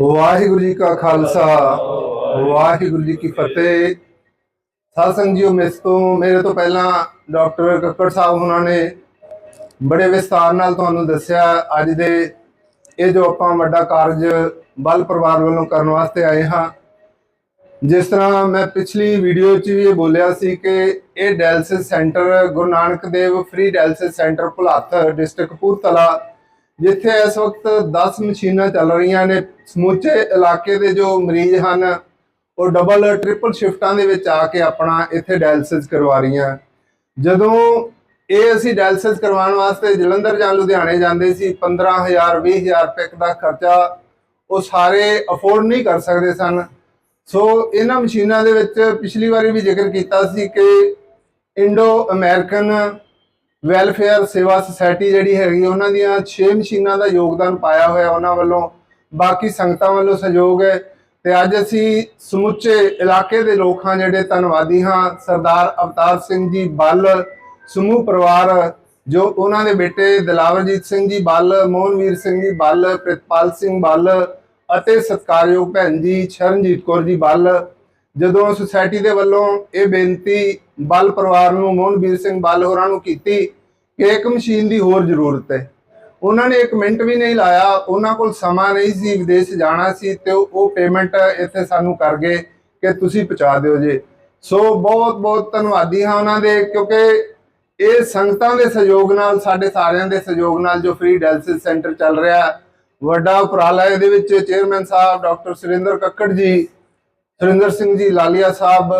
ਵਾਹਿਗੁਰੂ ਜੀ ਕਾ ਖਾਲਸਾ, ਵਾਹਿਗੁਰੂ ਜੀ ਕੀ ਫਤਿਹ। ਸਾਧ ਸੰਗਤ ਜੀਓ ਮਿਸ ਤੋਂ, ਮੇਰੇ ਤੋਂ ਪਹਿਲਾਂ ਡਾਕਟਰ ਕੱਕੜ ਸਾਹਿਬ ਉਹਨਾਂ ਨੇ ਬੜੇ ਵਿਸਤਾਰ ਨਾਲ ਤੁਹਾਨੂੰ ਦੱਸਿਆ। ਅੱਜ ਦੇ ਇਹ ਜੋ ਆਪਾਂ ਵੱਡਾ ਕਾਰਜ ਬਲ ਪਰਿਵਾਰ ਵੱਲੋਂ ਕਰਨ ਵਾਸਤੇ ਆਏ ਹਾਂ, ਜਿਸ ਤਰ੍ਹਾਂ ਮੈਂ ਪਿਛਲੀ ਵੀਡੀਓ 'ਚ ਵੀ ਇਹ ਬੋਲਿਆ ਸੀ ਕਿ ਇਹ dialysis centre Guru Nanak Dev free dialysis centre Bhulath, district Kapurthala ਜਿੱਥੇ ਇਸ ਵਕਤ 10 ਮਸ਼ੀਨਾਂ ਚੱਲ ਰਹੀਆਂ ਨੇ, ਸਮੁੱਚੇ ਇਲਾਕੇ ਦੇ ਜੋ ਮਰੀਜ਼ ਹਨ, ਉਹ ਡਬਲ ਟ੍ਰਿਪਲ ਸ਼ਿਫਟਾਂ ਦੇ ਵਿੱਚ ਆ ਕੇ ਆਪਣਾ ਇੱਥੇ ਡਾਇਲਸਿਸ ਕਰਵਾ ਰਹੀਆਂ। ਜਦੋਂ ਇਹ ਅਸੀਂ ਡਾਇਲਸਿਸ ਕਰਵਾਉਣ ਵਾਸਤੇ ਜਲੰਧਰ ਜਾਂ ਲੁਧਿਆਣੇ ਜਾਂਦੇ ਸੀ 15000 20000 ਰੁਪਏ ਦਾ ਖਰਚਾ ਉਹ ਸਾਰੇ ਅਫੋਰਡ ਨਹੀਂ ਕਰ ਸਕਦੇ ਸਨ। ਸੋ ਇਹਨਾਂ ਮਸ਼ੀਨਾਂ ਦੇ ਵਿੱਚ ਪਿਛਲੀ ਵਾਰੀ ਵੀ ਜ਼ਿਕਰ ਕੀਤਾ ਸੀ ਕਿ Indo American welfare Sewa society ਜਿਹੜੀ ਹੈਗੀ, ਉਹਨਾਂ ਦੀਆਂ 6 ਮਸ਼ੀਨਾਂ ਦਾ ਯੋਗਦਾਨ ਪਾਇਆ ਹੋਇਆ ਉਹਨਾਂ ਵੱਲੋਂ। ਬਾਕੀ ਸੰਗਤਾਂ ਵੱਲੋਂ ਸਹਿਯੋਗ ਹੈ। ਤੇ ਅੱਜ ਅਸੀਂ ਸਮੁੱਚੇ ਇਲਾਕੇ ਦੇ ਲੋਕ ਹਾਂ ਜਿਹੜੇ ਧੰਨਵਾਦੀ ਹਾਂ। ਸਰਦਾਰ ਅਵਤਾਰ ਸਿੰਘ ਜੀ ਬੱਲ, ਸਮੂਹ ਪਰਿਵਾਰ, ਜੋ ਉਹਨਾਂ ਦੇ ਬੇਟੇ ਦਿਲਾਵਰਜੀਤ ਸਿੰਘ ਜੀ ਬੱਲ, ਮੋਹਨਵੀਰ ਸਿੰਘ ਜੀ ਬੱਲ, ਪ੍ਰਿਤਪਾਲ ਸਿੰਘ ਬੱਲ ਅਤੇ ਸਤਿਕਾਰਯੋਗ ਭੈਣ ਜੀ ਸ਼ਰਨਜੀਤ ਕੌਰ ਜੀ ਬੱਲ। ਜਦੋਂ ਸੁਸਾਇਟੀ ਦੇ ਵੱਲੋਂ ਇਹ ਬੇਨਤੀ ਬੱਲ ਪਰਿਵਾਰ ਨੂੰ, ਮੋਹਨਵੀਰ ਸਿੰਘ ਬੱਲ ਹੋਰਾਂ ਨੂੰ ਕੀਤੀ ਕਿ ਇੱਕ ਮਸ਼ੀਨ ਦੀ ਹੋਰ ਜ਼ਰੂਰਤ ਹੈ। ਉਹਨਾਂ ਨੇ ਇੱਕ ਮਿੰਟ ਵੀ ਨਹੀਂ ਲਾਇਆ, ਉਹਨਾਂ ਕੋਲ ਸਮਾਂ ਨਹੀਂ ਸੀ, ਵਿਦੇਸ਼ ਜਾਣਾ ਸੀ ਤੇ ਉਹ ਪੇਮੈਂਟ ਇੱਥੇ ਸਾਨੂੰ ਕਰ ਗਏ ਕਿ ਤੁਸੀਂ ਪਹੁੰਚਾ ਦਿਓ ਜੇ। ਸੋ ਬਹੁਤ ਬਹੁਤ ਧੰਨਵਾਦੀ ਹਾਂ ਉਹਨਾਂ ਦੇ ਕਿਉਂਕਿ ਇਹ ਸੰਗਤਾਂ ਦੇ ਸਹਿਯੋਗ ਨਾਲ, ਸਾਡੇ ਸਾਰਿਆਂ ਦੇ ਸਹਿਯੋਗ ਨਾਲ ਜੋ ਫ੍ਰੀ ਡਾਇਲਸਿਸ ਸੈਂਟਰ ਚੱਲ ਰਿਹਾ। ਵੱਡਾ ਉਪਰਾਲਾ ਇਹਦੇ ਵਿੱਚ ਚੇਅਰਮੈਨ ਸਾਹਿਬ ਡਾਕਟਰ ਸੁਰਿੰਦਰ ਕੱਕੜ ਜੀ, ਸੁਰਿੰਦਰ ਸਿੰਘ ਜੀ, ਲਾਲੀਆ ਸਾਹਿਬ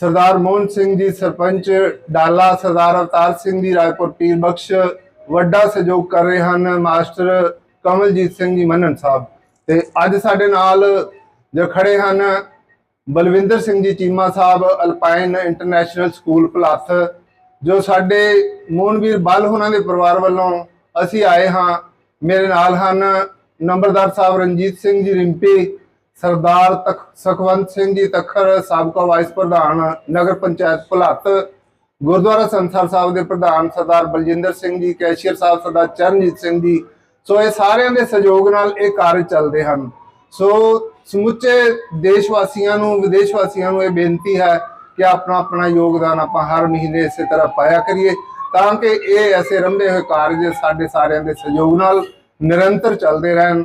ਸਰਦਾਰ ਮੋਹਨ ਸਿੰਘ ਜੀ ਸਰਪੰਚ, ਡਾਲਾ ਸਰਦਾਰ ਅਵਤਾਰ ਸਿੰਘ ਜੀ, ਰਾਏਪੁਰ ਪੀਰ ਬਖਸ਼, ਵੱਡਾ ਸਹਿਯੋਗ ਕਰ ਰਹੇ ਹਨ ਮਾਸਟਰ ਕਮਲਜੀਤ ਸਿੰਘ ਜੀ ਮੰਨਣ ਸਾਹਿਬ। ਤੇ ਅੱਜ ਸਾਡੇ ਨਾਲ ਜੋ ਖੜੇ ਹਨ ਬਲਵਿੰਦਰ ਸਿੰਘ ਜੀ ਚੀਮਾ ਸਾਹਿਬ ਅਲਪਾਈਨ ਇੰਟਰਨੈਸ਼ਨਲ ਸਕੂਲ ਪਲੱਸ, ਜੋ ਸਾਡੇ ਮੋਹਨਵੀਰ ਬਲ ਹੋਣਾ ਦੇ ਪਰਿਵਾਰ ਵੱਲੋਂ ਅਸੀਂ ਆਏ ਹਾਂ। ਮੇਰੇ ਨਾਲ ਹਨ ਨੰਬਰਦਾਰ ਸਾਹਿਬ ਰਣਜੀਤ ਸਿੰਘ ਜੀ, ਰਿੰਪੀ ਸਰਦਾਰ ਤਖ, ਸੁਖਵੰਤ ਸਿੰਘ ਜੀ ਤਖਰ ਸਾਬਕਾ ਵਾਈਸ ਪ੍ਰਧਾਨ, ਨਗਰ ਪੰਚਾਇਤ ਭੁਲੱਥ, ਗੁਰਦੁਆਰਾ ਸੰਸਾਰ ਸਾਹਿਬ ਦੇ ਪ੍ਰਧਾਨ ਸਰਦਾਰ ਬਲਜਿੰਦਰ ਸਿੰਘ ਜੀ, ਕੈਸ਼ੀਅਰ ਸਾਹਿਬ ਸਰਦਾਰ ਚਰਨਜੀਤ ਸਿੰਘ ਜੀ। ਸੋ ਇਹ ਸਾਰਿਆਂ ਦੇ ਸਹਿਯੋਗ ਨਾਲ ਇਹ ਕਾਰਜ ਚੱਲਦੇ ਹਨ। ਸੋ ਸਮੁੱਚੇ ਦੇਸ਼ ਵਾਸੀਆਂ ਨੂੰ ਵਿਦੇਸ਼ ਵਾਸੀਆਂ ਨੂੰ ਇਹ ਬੇਨਤੀ ਹੈ ਕਿ ਆਪਣਾ ਆਪਣਾ ਯੋਗਦਾਨ ਆਪਾਂ ਹਰ ਮਹੀਨੇ ਇਸੇ ਤਰ੍ਹਾਂ ਪਾਇਆ ਕਰੀਏ, ਤਾਂ ਕਿ ਇਹ ਐਸੇ ਰੰਭੇ ਹੋਏ ਕਾਰਜ ਸਾਡੇ ਸਾਰਿਆਂ ਦੇ ਸਹਿਯੋਗ ਨਾਲ ਨਿਰੰਤਰ ਚੱਲਦੇ ਰਹਿਣ।